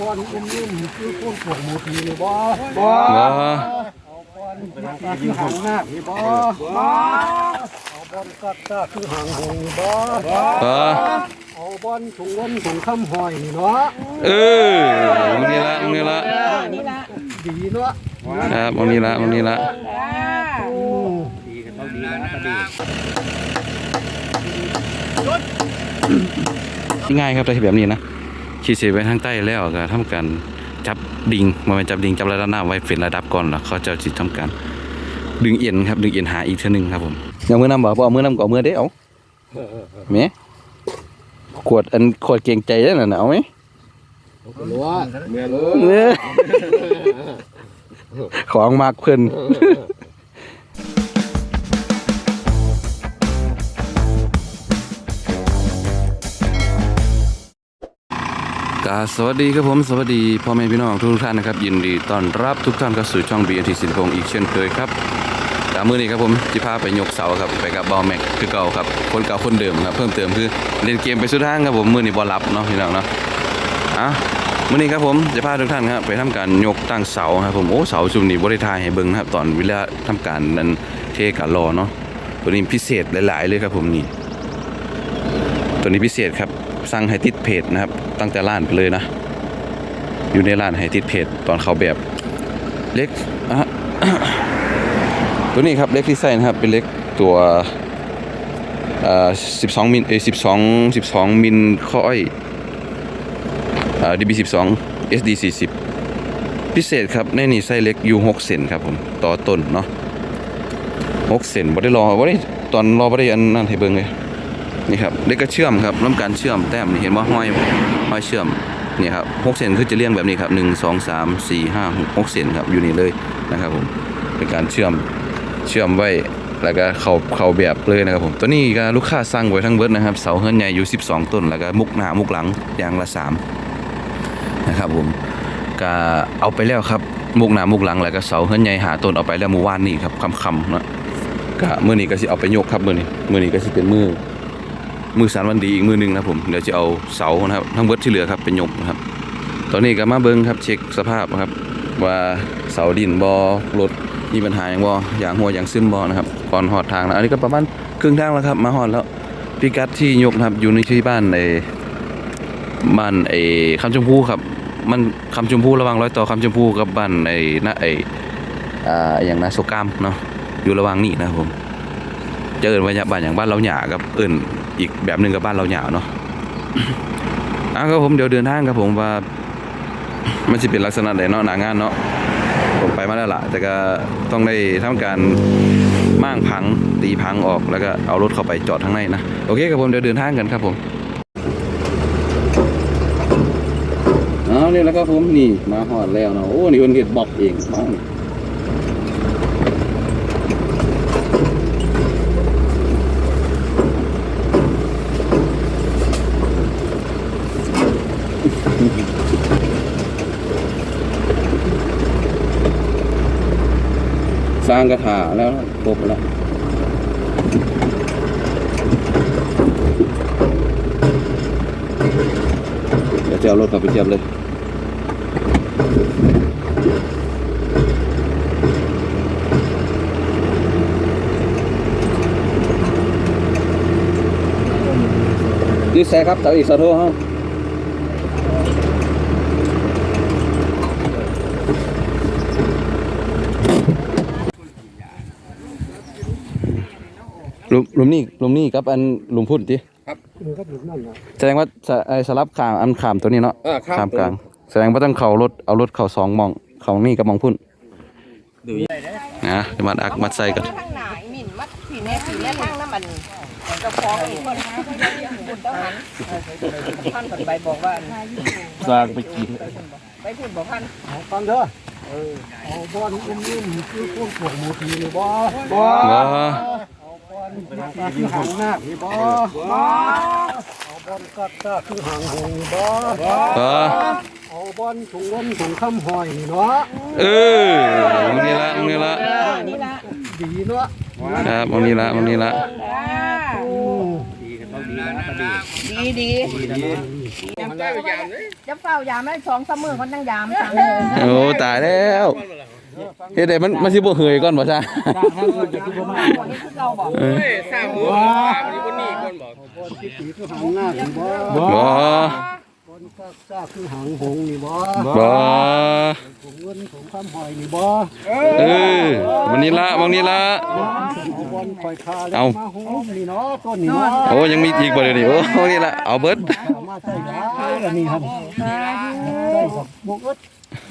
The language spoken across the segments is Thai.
บอลอุ้มยิ้มคือคนปวดหมูทีนี่บ่บ่บ่เอาบอลกัดคือหางหน้าพี่บ่บ่เอาบอลกัดตาคือหางหงนี่บ่เออเอาบอลถุงเงินถุงคำหอยนี่เนาะเออมึงนี่ละมึงนีละนี่ละดีเนาะครับมึงนี่ละมึงนี่ละอืมง่ายครับแต่ที่แบบนี้นะ ขีดเส้นไว้ทางใต้แล้วก็ทำการจับดิ่งมาเป็นจับดิ่งจับระดับน้ำไว้เป็นระดับก่อนแล้วเขาจะจิทำการ ดึงเอ็นครับดึงเอ็นหาอีกเท่านึงครับผมเอามือนำบ่บ่เอามือนำก็เอามือเด้เอาแหม่ขวดอันขวดเกรงใจนั่นน่ะเอาไหมรู้ว่าเมียรู้เออของมากเพิ่น กาสวัสดีครับผมสวัสดีพ่อแม่พี่น้องทุกท่านนะครับยินดีต้อนรับทุกท่านเข้าสู่ช่อง BNT สินพงศ์อีกเช่นเคยครับตามมือนี้ครับผมจิพาไปยกเสาครับไปกับบอลแม็กคือเก่าครับคนเก่าคนเดิมครับเพิ่มเติมคือเล่นเกมไปสุดทางครับผมมือนี้บอลรับเนาะพี่น้องเนาะอะมื่อนี้ครับผมจะพาทุกท่านครับไปทำการยกตั้งเสาครับผมโอ้เสาชุมนี้บริทายให้เบิ่งนะครับตอนเวลาทำการนั้นเทกะรอเนาะตัวนี้พิเศษหลาย ๆ เลยครับผมนี่ตัวนี้พิเศษครับ สั่งให้ติดเพจนะครับ ตั้งแต่ร้านไปเลยนะ อยู่ในร้านให้ติดเพจตอนเขาแบบเล็กอะตัวนี้ครับเล็กที่ใส่นะครับเป็นเล็กตัวเอ่อ12มิลเอ้ย12 12มิลข้ออ้อยอ่า DB12 SD40 พิเศษครับในนี่ไส้เล็กอยู่6เซนครับผมต่อต้นเนาะ6เซนบ่ได้รอบ่ได้ตอนรอบ่ได้อันนั้นให้เบิ่งเลย นี่ครับเล็กก็เชื่อมครับน้ำการเชื่อมแต้มนี่เห็นว่าห้อยห้อยเชื่อมนี่ครับ6เซนคือจะเรียงแบบนี้ครับ1 2 3 4 5 6 6เซนครับอยู่นี่เลยนะครับผมเป็นการเชื่อมเชื่อมไว้แล้วก็เขาเขาแบบเลยนะครับผมตัวนี้ก็ลูกค้าสั่งไว้ทั้งเบิร์ดนะครับเสาเฮือนใหญ่อยู่ 12 ต้น แล้วก็มุกหน้ามุกหลังอย่างละสามนะครับผมก็เอาไปแล้วครับมุกหน้ามุกหลังแล้วก็เสาเฮือนใหญ่หาต้นเอาไปแล้วเมื่อวานนี้ครับคำๆเนาะก็มื้อนี้ก็สิเอาไปโยกครับมื้อนี้มื้อนี้ก็สิเป็นมือ มือสารวันดีอีกมือหนึงนะผมเดี๋ยวจะเอาเสานะครับทั้งเบิดที่เหลือครับไปยกนะครับ ตอนนี้ก็มาเบิ่งครับเช็คสภาพนะครับ ว่าเสาดินบ่รถมีปัญหาหยังบ่อย่างหัวอย่างซึมบ่นะครับก่อนฮอดทางนะอันนี้ก็ประมาณครึ่งทางแล้วครับ มาฮอดแล้วพิกัดที่ยกนะครับอยู่ในที่บ้านในบ้านไอ้คำชมพูครับ มันคำชมพูระหว่างร้อยต่อคำชมพูกับบ้านไอ้นะไอ้อ่าอย่างนะโซกามเนาะอยู่ระหว่างนี้นะครับผม จะเอิ้นว่าบ้านอย่างบ้านเราหยากับเอิ้นอีกแบบหนึ่งกับบ้านเราหยาเนาะอะครับผมเดี๋ยวเดินทางครับผมว่า มันจะเป็นลักษณะไหนเนาะหนางานเนาะผมไปมาแล้วล่ะแต่ก็ต้องได้ทำการม่างพังตีพังออกแล้วก็เอารถเข้าไปจอดข้างในนะโอเคครับผมเดี๋ยวเดินทางกันครับผมเอาเนี่ยแล้วก็ผมนี่มาหอดแล้วเนาะโอ้นี่คนเห็ดบอกเองมานี่างกระถาแล้วครบแล้วเดี๋ยวจะเอารถกลับไปเทียบเลยนี่แซ่ครับเสาอีกสะโทฮะ หลุมหลุมนี่หลุมนี่กับอันหลุมพุ่นติคือก็อยู่นั่นนะแสดงว่าสะไอ้สลับขามอันขามตัวนี้เนาะเออข้าม ขามกลาง แสดงว่าต้องเขารถเอารถเขาสองหมองเขานี่กับหมองพุ่นนะจะมาอักมัดใส่กันข้างหน้าอีหมิ่นมัดผีแน่ผีแน่ทางน้ำมันเจ้าของอีกคนคุณต้องหันพันก่อนไปบอกว่าสร้างไปกินไปพูดบอกพันเอาฟังเด้อเออเอาบอลอุ้มยิ้มคือคนปวดหมูทีนี่บ่บ่ ว้าเอาบอลกัด คือหางหน้าพี่บ่บ่เอาบอลกัดตาคือหางหงบ่เออเอาบอลถุงเงินถุงคำหอยนี่เนาะเออมึงนี่ละมึงนี่ละนี่ละดีเนาะครับมึงนี่ละมึงนี่ละอืมดีดีเอามันแล้วจะเฝ้ายามได้สองสามมือคนตั้งยามสั่งโอ้ตายแล้ว เฮ็ดได้มันมันสิบ่เหยก่อนบ่ซ่าจ้างทางอื่นจะคือบ่มาคนนี้เราบอกเออว้าบนที่ตีคือหางหน้านี่บ่บ่บนซากซากคือหางหงนี่บ่บ่ของเงินของคำหอยนี่บ่เออวันนี้ละวันนี้ละเอาบนคอยคาแล้วเอามาหงนี่เนาะต้นนี่เนาะโอ้ยังมีอีกบ่เดี๋ยวนี้โอ้วันนี้ละเอาเบิดเอามาใส่ได้อันนี้ครับได้กับบกอึด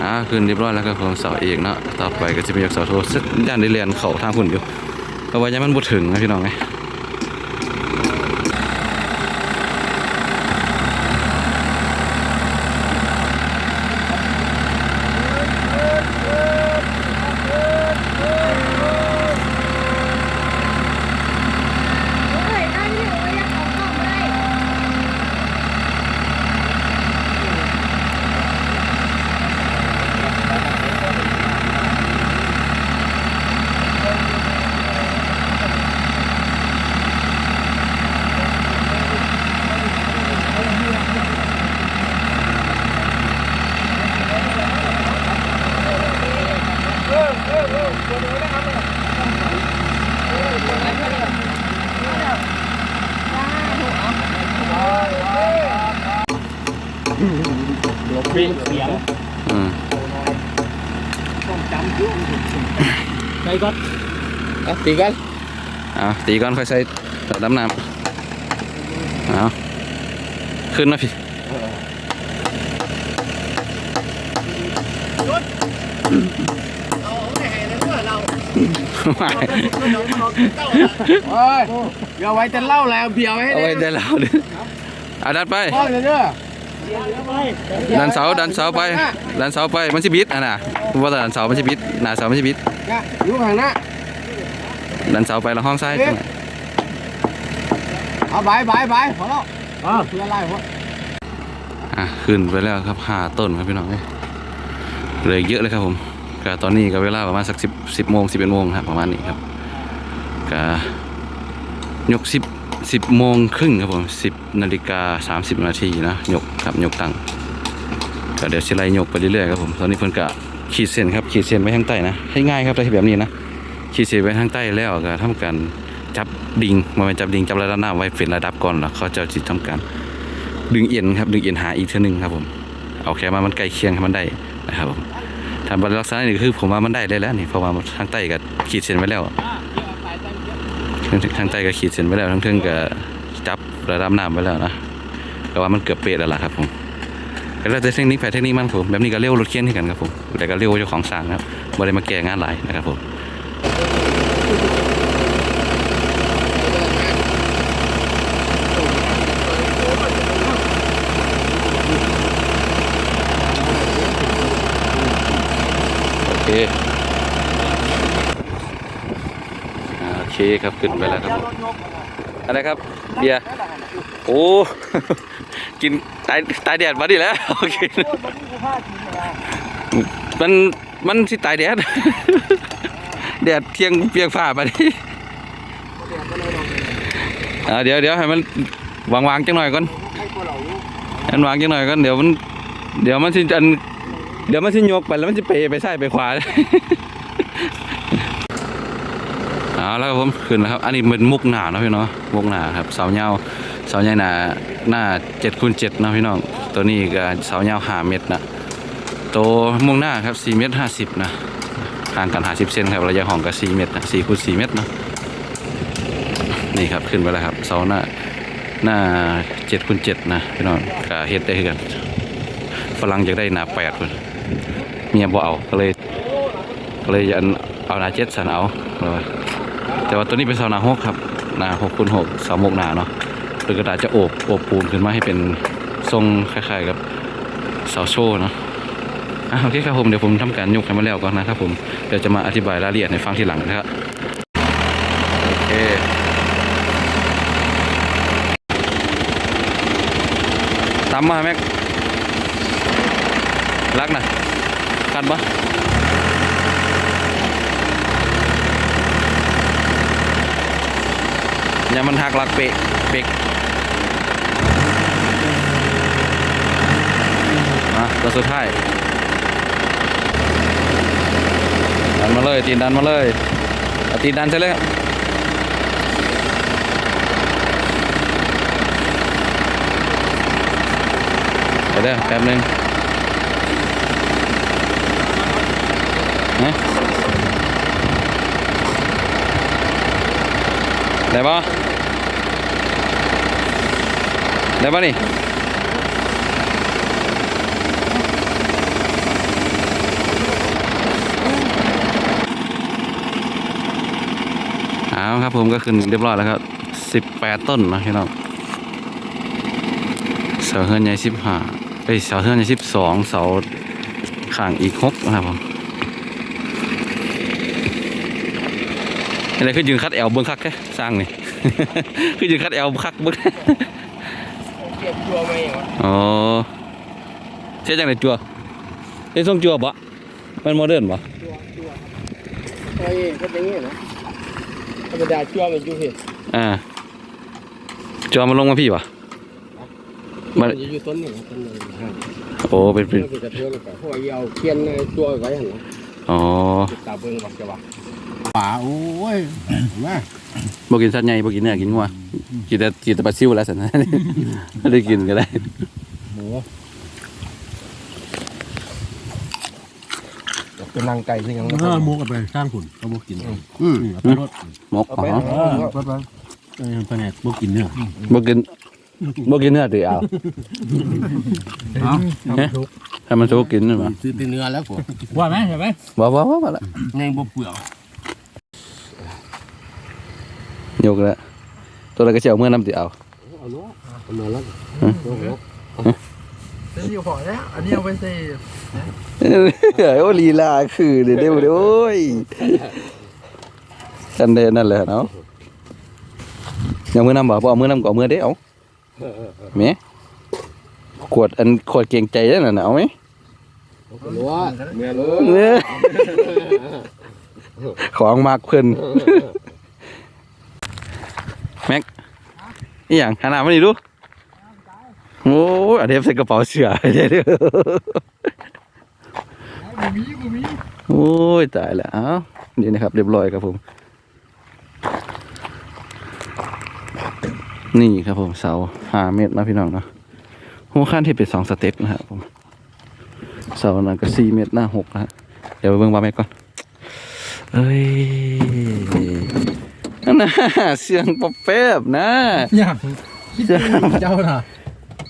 อ่าขึ้นเรียบร้อยแล้วก็ของเสาเอกเนาะต่อไปก็จะเป็นยกเสาโทสักย่านได้เรียนเขาทางพุ่นอยู่เพราะว่ายังมันบุถึงนะพี่น้องไง ไปก่อนเอาตีกันเอาตีก่อนค่อยใส่ดำน้ำเอาขึ้นนะพี่โอ้ยอย่าไว้แต่เหล่าแล้วเบียวให้เอาได้ไว้ได้แล้วดิเอาดันไปพ่อเลยเด้อดันเสาดันเสาไปดันเสาไปมันสิบิดอะนะว่าแต่ดันเสามันสิบิดหน้าเสามันสิบิด นะอยู่ข้างหน้าดันเสาไปแล้วห้องซ้ายเอาบายบายบายพอแล้วอ่าเพื่ออะไรพออะขึ้นไปแล้วครับห้าต้นครับพี่น้องเอ้ยเหลืออีกเยอะเลยครับผมก็ตอนนี้ก็เวลาประมาณสักสิบสิบโมงสิบเอ็ดโมงครับประมาณนี้ครับก็ยกสิบสิบโมงครึ่งครับผมสิบนาฬิกาสามสิบนาทีนะยกครับยกตั้งก็เดี๋ยวสิไล่ยกไปเรื่อยๆครับผมตอนนี้เพิ่นก็ ขีดเส้นครับขีดเส้นไว้ข้างใต้นะให้ง่ายครับแต่แบบนี้นะขีดเส้นไว้ข้างใต้แล้วก็ทำการจับดิงมาเป็นจับดิงจับระดับน้ำไว้เป็นระดับก่อนแล้วเขาจะจิตทำการ ดึงเอียนครับดึงเอียนหาอีกเท่านึงครับผมเอาแค่มามันใกล้เคียงให้มันได้นะครับผมถ้าบรรลักษณะนี้คือผมว่ามันได้เลยแล้วนี่เพราะว่าทางใต้ก็ขีดเส้นไว้แล้วทางใต้ก็ขีดเส้นไว้แล้วทั้งเทิงก็จับระดับน้ำไว้แล้วนะก็ว่ามันเกือบเป๊ะแล้วล่ะครับผม ก็แล้วแต่เทคนิคแผนเทคนิคมันครับผมแบบนี้ก็เร็วรถเคียนที่กันครับผมแต่ก็เร็วเจ้าของสร้างครับบ่ได้มาแก้งานหลายนะครับผมโอเคโอเคครับขึ้นไปแล้วครับผมอะไรครับเบียร์โอ้ กิน ตายตายแดดมาดิแล้วโอเคมันมันสิตายแดดแดดเที่ยงเปียกผ้าไปดิเดี๋ยวเดี๋ยวให้มันวางวางจังหน่อยก่อนให้มันวางจังหน่อยก่อนเดี๋ยวมันเดี๋ยวมันสิอันเดี๋ยวมันสิยกไปแล้วมันสิเปไปซ้ายไปขวาเอาแล้วครับผมขึ้นแล้วครับ อันนี้เป็นมุกหนาเนาะพี่เนาะมุกหนาครับเสาเงา เสาใหญ่หนาหน้าเจ็ดคูณเจ็ดนะพี่น้อง ตัวนี้ก็เสาเงาห้าเมตรนะตัวมุกหน้าครับสี่เมตรห้าสิบนะห่างกันห้าสิบเซนครับระยะห้องก็สี่เมตรนะสี่คูณสี่เมตรเนาะนี่ครับขึ้นไปแล้วครับเสาหน้าหน้าเจ็ดคูณเจ็ดนะพี่น้องก็เฮ็ดได้กันฝรั่งอยากได้หน้าแปดคนเมียบ่เอาก็เลยก็เลยอันเอาหนาเจ็ดสันเอาเลยแต่ว่าตัวนี้เป็นเสาหนาหกครับหนาหกคูณหกเสาหมกหนาเนาะ โดยกระดาษจะโอบโอบปูนขึ้นมาให้เป็นทรงคล้ายๆกับเสาโชว์เนาะอะโอเคครับผมเดี๋ยวผมทำการยกให้มาแล้วก่อนนะครับผมเดี๋ยวจะมาอธิบายรายละเอียดในฟังทีหลังนะครับโอเคตามมาแม็กรักนะคันปะอย่ามันหักหลักเปะเปกะตัวสุดท้ายดันมาเลยตีนดันมาเลยตีนดันใช่เลยเดี๋ยวเด้อแป๊บนึงนะได้ปะได้ปะนี่ เอาครับผมก็ขึ้นเรียบร้อยแล้วครับสิบแปดต้นนะพี่น้องเสาเฮือนใหญ่สิบห้าเอ้ยเสาเฮือนใหญ่สิบสองเสาข้างอีกหกนะครับผมอะไรคือยืนคัดแอลเบิ้งคักแค่สร้างนี่ คือยืนคัดแอลคักเบิ้งเก็บตัวมาเองวะอ๋อเช่จังไดจัวเอ้ยส่งจัวบ่มันโมเดิร์นบ่เฮ้ยก็อย่างงี้นะ ธรรมดาจั่วมันอยู่เห็นอ่าจัวมันลงมาพี่บ่มันจะอยู่ต้นหนึ่งต้นหนึ่งนะโอ้เป็นเป็นเป็นกระเทือนไปเพราะว่าเอาเคียนจั่วไว้หันนะอ๋อตาเบิ่งบักจะว่าป่าโอ้ยมาบ่กินสัตว์ใหญ่บ่กินเนื้อกินงัวกินแต่กินแต่ปลาซิวแล้วสันนะไม่ได้กินก็ได้หมู เป็นนางไก่ที่ยังเออมุกเอาไปสร้างขุนเขาบุกินอืมเอาไปรถหมกอ๋อเออไปไปเออแผนกบุกินเนื้อบ่กินบ่กินเนื้อติเอาเอาทำทุกให้มันสุกกินนั่นบ่ซื้อตีเนื้อแล้วกูว่าไหมใช่ไหมบ่บ่บ่บ่ละแงงบ่เปลือกยกแล้วตัวนั้นก็สิเอาเมื่อนํติเอาเอาเนาะเอามาแล้วเป็ นอยู่พอแล้ว อันนี้เอาไปใส่โอ้ลีลาคือเด้เด้โอ้ยจันเดนั่นแหละเนาะยังมือนำบ่บ่เอามือนำก็เอามือเด้เอาแหมขวดอันขวดเกรงใจนั่นน่ะเอาไหมรู้ว่าเมียรู้เนี่ยของมากเพิ่นแม็กอีหยังหันหน้ามานี่ดู โอ้ยอันนี้ใส่กระเป๋าเสื้อเด้อโอ้ยตายแล้วเอ้านี่นะครับ เรียบร้อยครับผม นี่ครับผมเสาห้าเมตรนะพี่น้องเนาะหัวขั้นที่เป็นสองสเต็ปนะครับผมเสาหนังก็สี่เมตรหน้าหกนะเดี๋ยวไปเบิ่งบาแม็กก่อนเอ้ยนั่นนะเสียงปอบแป๊บนะอย่างคิดไปเองเจ้าน่ะ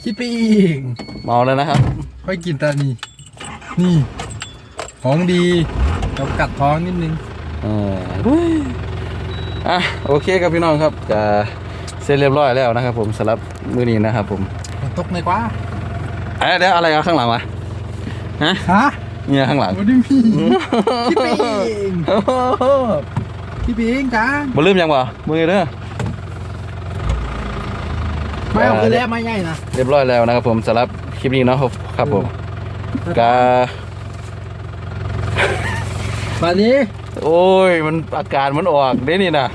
คิดไปเองเมาแล้วนะครับ ค่อยกินตานี่นี่ ของดีเรากัดท้องนิดนึงเอออะโอเคครับพี่น้องครับจะเสร็จเรียบร้อยแล้วนะครับ ผมสำหรับมื้อนี้นะครับ ผมมันตกในกว่าเอ้ยเดี๋ยวอะไรอะข้างหลังวะฮะเนี่ยข้างหลังวันนี้พี่คิดไปเองโอ้โหคิดไปเองจ้าบ่ลืมยังวะมือเด้อ ไม่เอาคือแล้วไม่ใหญ่นะเรียบร้อยแล้วนะครับผมสำหรับคลิปนี้เนาะครับครับผมกาบัดนี้ โอ้ย มันอาการมันออกได้นี่นะ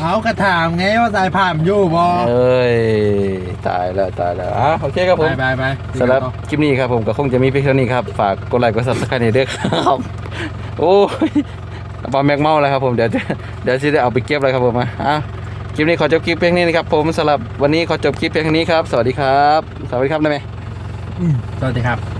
เอากระถามไงว่าสายผ่านอยู่บอเอ้ย ตายแล้วตายแล้วอะโอเคครับผไปมไปไปสำหรับคลิปนี้ครับผมก็คงจะมีเพียงเท่านี้ครับ ฝากกดไลค์กดซับสไครต์ด้วยครับ โอ้ยปลาแม็กเมาแล้วครับผม เดี๋ยวจะเดี๋ยวจะได้เอาไปเก็บเลยครับผมอะอะ คลิปนี้ขอจบคลิปเพียงนี้นะครับผมสำหรับวันนี้ขอจบคลิปเพียงเท่านี้ครับ สวัสดีครับ สวัสดีครับได้ไหมอืมสวัสดีครับ